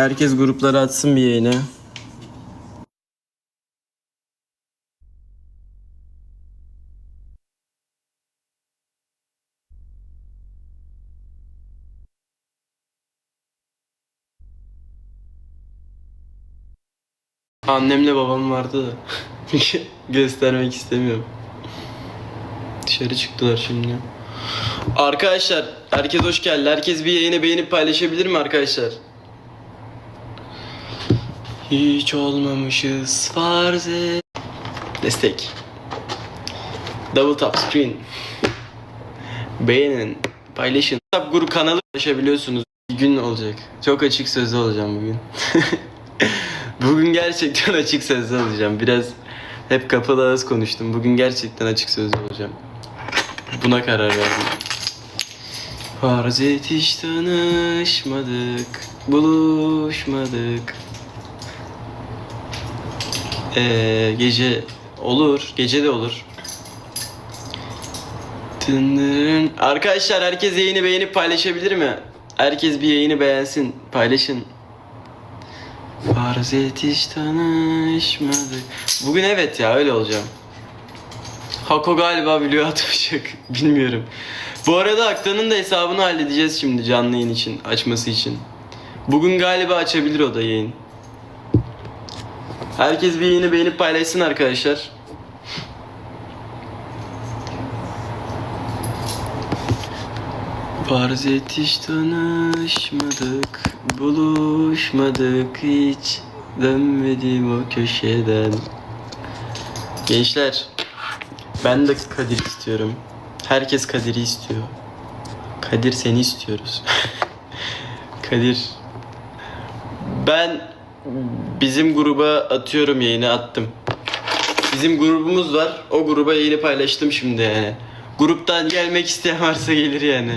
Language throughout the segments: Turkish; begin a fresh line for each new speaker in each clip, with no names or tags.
Herkes gruplara atsın bir yayını. Annemle babam vardı da göstermek istemiyorum. Dışarı çıktılar şimdi. Arkadaşlar herkes hoş geldi. Herkes bir yayını beğenip paylaşabilir mi arkadaşlar? Hiç olmamışız farz et. Destek. Double tap screen. Beğenin, paylaşın. WhatsApp grup kanalı paylaşabiliyorsunuz. Bir gün olacak. Çok açık sözlü olacağım bugün. bugün gerçekten açık sözlü olacağım. Biraz hep kapalı ağız konuştum. Bugün gerçekten açık sözlü olacağım. Buna karar verdim. Farz et hiç tanışmadık, buluşmadık. Ee, gece olur, gece de olur. Tındırın. Arkadaşlar herkes yayını beğenip paylaşabilir mi? Herkes bir yayını beğensin, paylaşın. Farz et hiç tanışmadık. Bugün evet ya öyle olacağım. Hako galiba biliyor atmayacak. Bilmiyorum. Bu arada Akta'nın da hesabını halledeceğiz şimdi canlı yayın için, açması için. Bugün galiba açabilir o da yayın. Herkes bir yayını beğenip paylaşsın arkadaşlar. Farz et hiç tanışmadık, buluşmadık hiç dönmedim o köşeden. Gençler, ben de Kadir istiyorum. Herkes Kadir'i istiyor. Kadir seni istiyoruz. Kadir. Ben bizim gruba atıyorum yayını attım. Bizim grubumuz var. O gruba yayını paylaştım şimdi yani. Gruptan gelmek isteyen varsa gelir yani.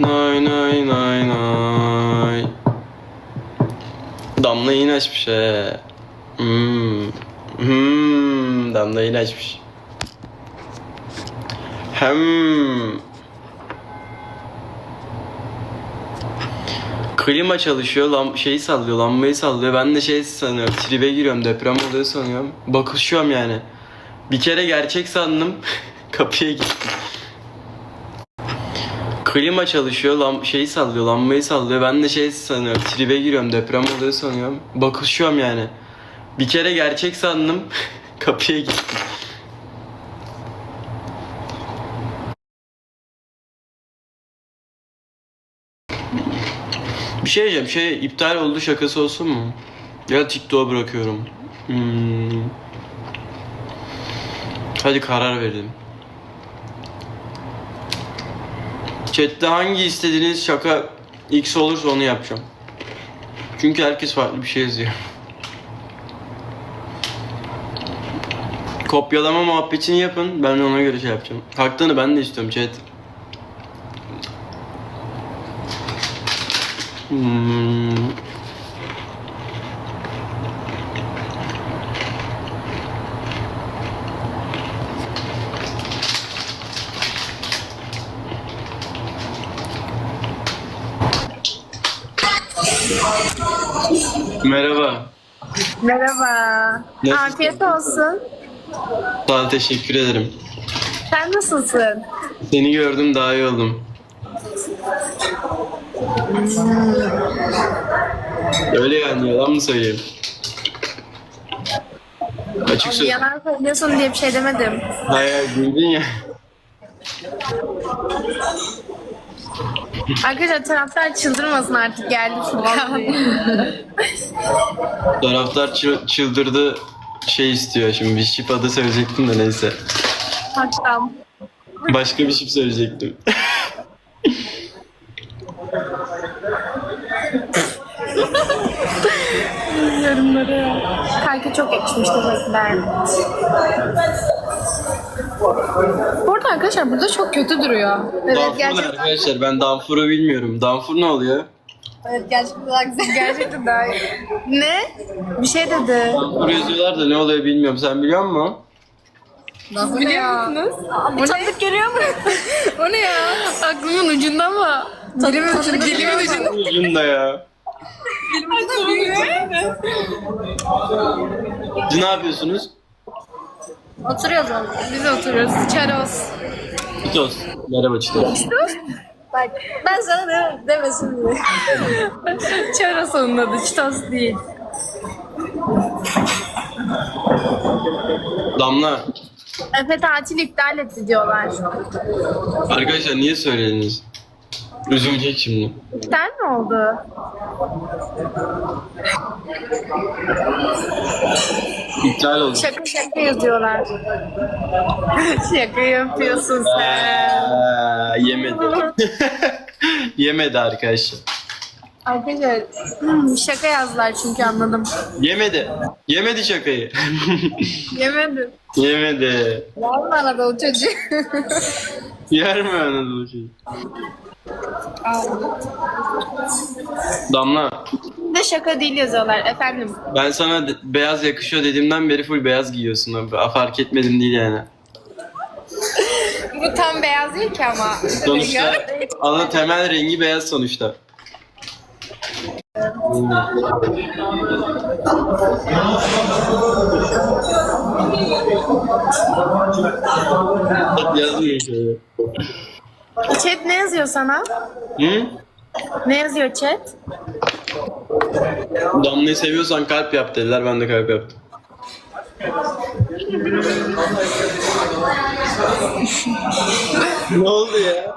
Nay nay nay nay. Damla yayını açmış he. Hmm. Hmm. Damla yayını açmış. Hem. Klima çalışıyor, lam şeyi sallıyor, lambayı sallıyor. Ben de şey sanıyorum, tribe giriyorum, deprem oluyor sanıyorum. Bakışıyorum yani. Bir kere gerçek sandım, kapıya gittim. Klima çalışıyor, lam şeyi sallıyor, lambayı sallıyor. Ben de şey sanıyorum, tribe giriyorum, deprem oluyor sanıyorum. Bakışıyorum yani. Bir kere gerçek sandım, kapıya gittim. Bir şey diyeceğim. Şey iptal oldu şakası olsun mu? Ya TikTok'a bırakıyorum. Hmm. Hadi karar verelim. Chat'te hangi istediğiniz şaka X olursa onu yapacağım. Çünkü herkes farklı bir şey yazıyor. Kopyalama muhabbetini yapın. Ben de ona göre şey yapacağım. Kalktığını ben de istiyorum chat. Hmm. Merhaba.
Merhaba.
Nasılsın?
Afiyet olsun.
Sağ ol, teşekkür ederim.
Sen nasılsın?
Seni gördüm daha iyi oldum. Öyle yani yalan mı söyleyeyim? Açık söz.
Yalan söylüyorsun diye bir şey demedim.
Hayır güldün ya.
Arkadaşlar taraftar çıldırmasın artık geldi Furkan.
Taraftar çı- çıldırdı şey istiyor şimdi bir şip adı söyleyecektim de neyse.
Hatta
Başka bir şip söyleyecektim.
yorumları. Kanka çok yakışmış teşekkürler. Bu arada arkadaşlar burada çok kötü duruyor. Evet
Danfur ne
gerçekten.
arkadaşlar ben Danfur'u bilmiyorum. Danfur ne oluyor?
Evet gerçekten daha güzel. Gerçekten daha iyi. Ne? Bir şey dedi.
Danfur yazıyorlar da ne oluyor bilmiyorum. Sen biliyor musun?
Biliyor musunuz? Bu tanıdık geliyor mu? o ne ya? Aklımın ucunda mı? Dilimin ucunda. Dilimin ucunda.
Ucunda ya. Siz ne yapıyorsunuz?
Oturuyoruz oğlum. Biz oturuyoruz. Çaroz.
Çitos. Merhaba Çitos.
Bak ben sana de, demesin diye. Çaroz onun adı. Çitos değil.
Damla.
Efe tatil iptal etti diyorlar.
Arkadaşlar niye söylediniz? Üzülecek şimdi.
İptal mi oldu?
İptal oldu.
Şaka şaka yazıyorlar. şaka yapıyorsun sen.
Aa, yemedi. yemedi arkadaşlar.
Arkadaşlar hmm, şaka yazdılar çünkü anladım.
Yemedi. Yemedi şakayı. Yemedi.
Mı arada o çocuk?
Yer mi Anadolu şeyi? Damla,
de şaka değil yazıyorlar efendim.
ben sana de- beyaz yakışıyor dediğimden beri full beyaz giyiyorsun. abi. Fark etmedim değil yani.
Bu tam beyaz değil ki ama.
Sonuçta ana temel rengi beyaz sonuçta. Şöyle.
Chat ne yazıyor sana?
Hı?
Ne yazıyor chat?
Damla'yı seviyorsan kalp yap dediler. Ben de kalp yaptım. ne oldu ya?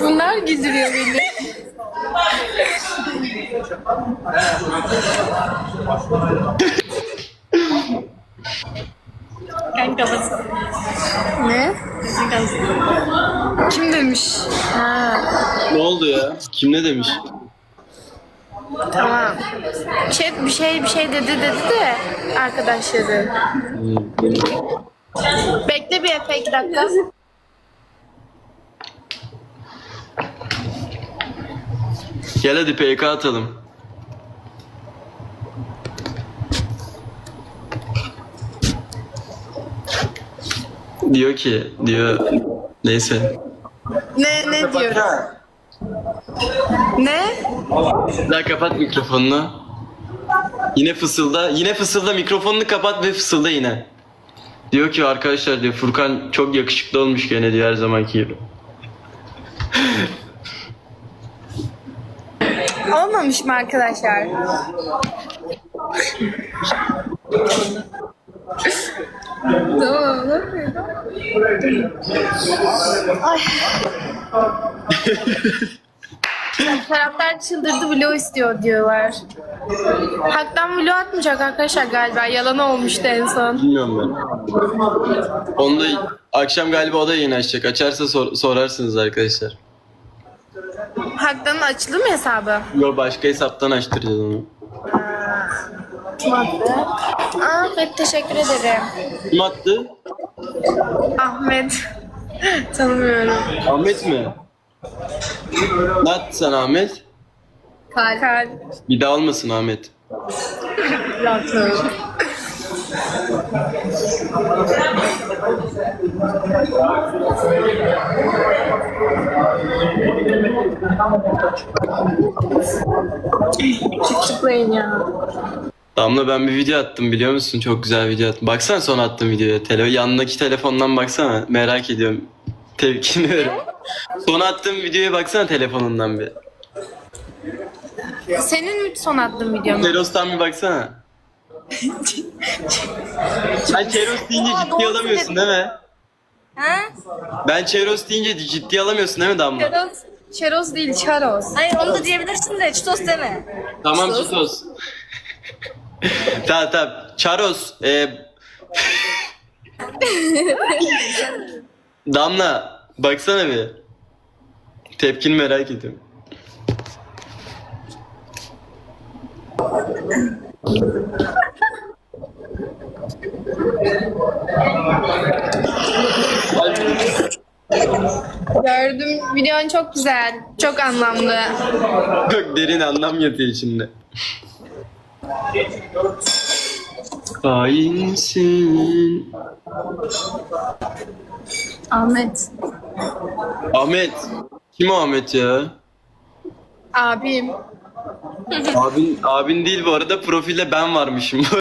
Bunlar güldürüyor beni. Kanka basın. Ne? Kim demiş? Ha,
Ne oldu ya? Kim ne demiş?
tamam. Chat bir şey bir şey dedi dedi de arkadaşları. Bekle bir Efe iki dakika.
Gel hadi PK atalım. Diyor ki, diyor neyse.
Ne ne diyoruz? Ne?
Daha kapat mikrofonunu. Yine fısılda, yine fısılda mikrofonunu kapat ve fısılda yine. Diyor ki arkadaşlar diyor Furkan çok yakışıklı olmuş gene diyor her zamanki gibi.
Olmamış mı arkadaşlar? Tamam. Ay. Taraftar çıldırdı vlog istiyor diyorlar. Haktan vlog atmayacak arkadaşlar galiba. Yalan olmuştu en son.
Bilmiyorum ben. Onu da akşam galiba o da yayın açacak. Açarsa sor- sorarsınız arkadaşlar.
Haktan'ın açıldı mı hesabı?
Yo başka hesaptan açtıracağız onu.
Kim attı? Ahmet teşekkür ederim.
Kim attı?
Ahmet. Tanımıyorum.
Ahmet mi? Ne attı sana Ahmet?
Kalp. Kalp.
Bir daha olmasın Ahmet.
Çıklayın ya.
Damla ben bir video attım biliyor musun? Çok güzel video attım. Baksana son attığım videoya. Tele yanındaki telefondan baksana. Merak ediyorum. Tepkini ver. Son attığım videoya baksana telefonundan bir.
Senin mi son attığın video mu?
Keros'tan bir baksana. Sen Keros deyince ciddi alamıyorsun değil mi?
Ha?
Ben Çeros deyince ciddi alamıyorsun değil mi Damla?
Çaroz. Çaroz değil, Çaroz.
Hayır onu da diyebilirsin de çitos deme.
Tamam Çitos. tamam tamam. Çaros. E... Damla baksana bir. Tepkini merak ediyorum.
Gördüm. Videon çok güzel. Çok anlamlı.
Çok derin anlam yatıyor içinde. Hainsin.
Ahmet.
Ahmet. Kim Ahmet ya?
Abim.
abin, abin değil bu arada profilde ben varmışım.